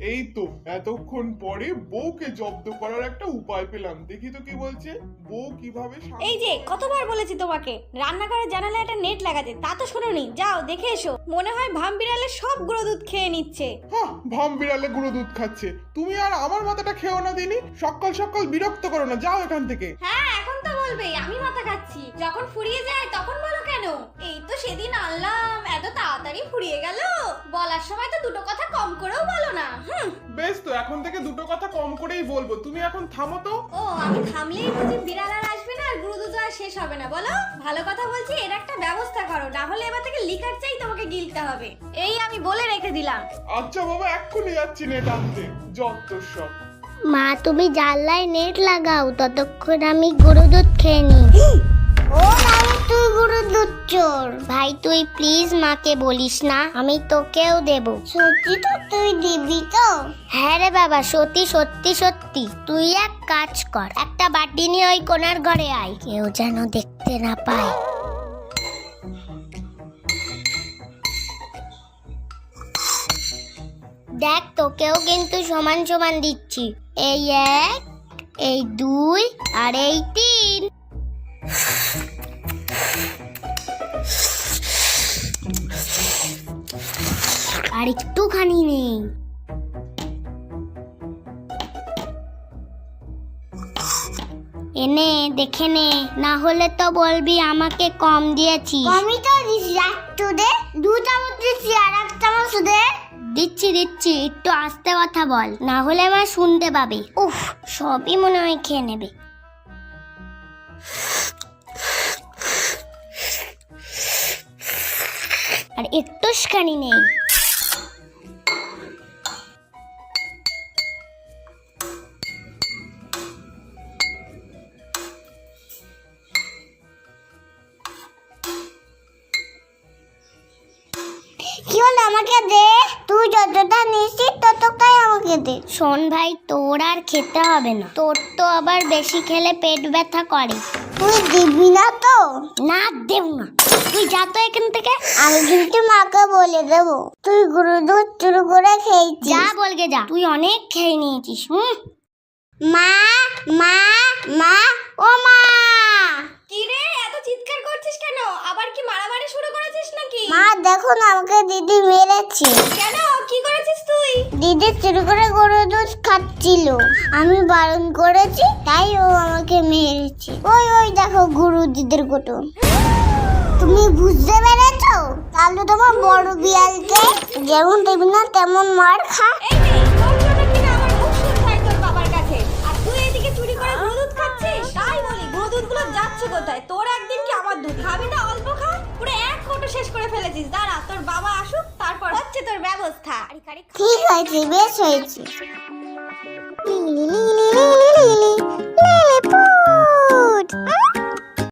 এই তো এতক্ষণ পরে বউকে জব্দ করার একটা উপায় পেলাম। দেখি তো কি বলছে বউ কীভাবে এই যে কতবার বলেছি তোমাকে? রান্নাঘরের জানালায় একটা নেট লাগাতে তা তো শোনোনি। যাও দেখে এসো। মনে হয় ভাম বিড়ালে সব গুঁড়ো দুধ খেয়ে নিচ্ছে। হ্যাঁ ভাম বিড়ালে গুঁড়ো দুধ খাচ্ছে। তুমি আর আমার মাথাটা খেও না দিনি। সকাল সকাল বিরক্ত করো না যাও এখান থেকে। হ্যাঁ এখন তো বলবেই আমি মাথা খাচ্ছি। যখন ফুরিয়ে যায় তখন বলো দুটো কথা কম করেও বলো না। হুম। বেশ তো এখন থেকে দুটো কথা কম করেই বলব। তুমি এখন থামো তো। ও আমি থামলেই বুঝি বিড়াল আর আসবে না আর গুঁড়ো দুধ আর শেষ হবে না। বলো ভালো কথা বলছি এর একটা ব্যবস্থা করো না হলে এবার থেকে লিকার চাই তোমাকে গিলতে হবে। এই আমি বলে রেখে দিলাম। আচ্ছা বাবা এক্ষুনি যাচ্ছি নেট আনতে। যত সব। মা তুমি জানলায় নেট লাগাও ততক্ষণ আমি গরু দুধ খেয়ে নি ও আমি তুই গরু দুধ ভাই, তুই প্লিজ মাকে বলিস না, আমি তোকেও দেব। সত্যি তো তুই দিবি তো? হ্যাঁ রে বাবা, সত্যি সত্যি সত্যি। তুই এক কাজ কর, একটা বাটি নিয়ে ওই কোনার ঘরে আয়। কেউ যেন দেখতে না পায়। দেখ, তোকেও কিন্তু সমান সমান দিচ্ছি। এই এক, এই দুই, আর এই তিন। আর একটুখানি নেই। এনে দেখে নে না হলে তো বলবি আমাকে কম দিয়েছি আমি তো দে দু চামচ দিচ্ছি আর এক চামচ দে দিচ্ছি দিচ্ছি একটু আস্তে কথা বল না হলে আমার শুনতে পাবে। উফ সবই মনে হয় খেয়ে নেবে। আর একটুখানি নেই। আমাকে দে। তুই যতটা নিছিস ততটাই আমাকে দে। শোন ভাই তোর আর খেতে হবে না। তোর তো আবার বেশি খেলে পেট ব্যথা করে। তুই দিবি না তো? না দেব না। তুই যা তো এখান থেকে। আমি কিন্তু মাকে বলে দেব। তুই গুরু দুধ চুরু করে খেয়েছিস। যা বলগে যা। তুই অনেক খেয়ে নিয়েছিস হুম? মা মা মা ও মা কি রে এত চিৎকার করছিস কেন আবার কি মারামারি শুরু করেছিস নাকি মা দেখো না আমাকে দিদি মেরেছে। কেন? কি করেছিস তুই? দিদি চুরি করে গরুর দুধ খাচ্ছিল। আমি বারণ করেছি তাই ও আমাকে মেরেছে। ওই ওই দেখো গুরু দিদির গোটো তুমি বুঝতে পেরেছ? তাহলে তোমার বড় বিড়ালকে যেমন দেবি না তেমন মার খা। ফেলেছিস। দাঁড়া তোর বাবা আসুক তারপর হচ্ছে তোর ব্যবস্থা। ঠিক আছে বেশ হয়েছে।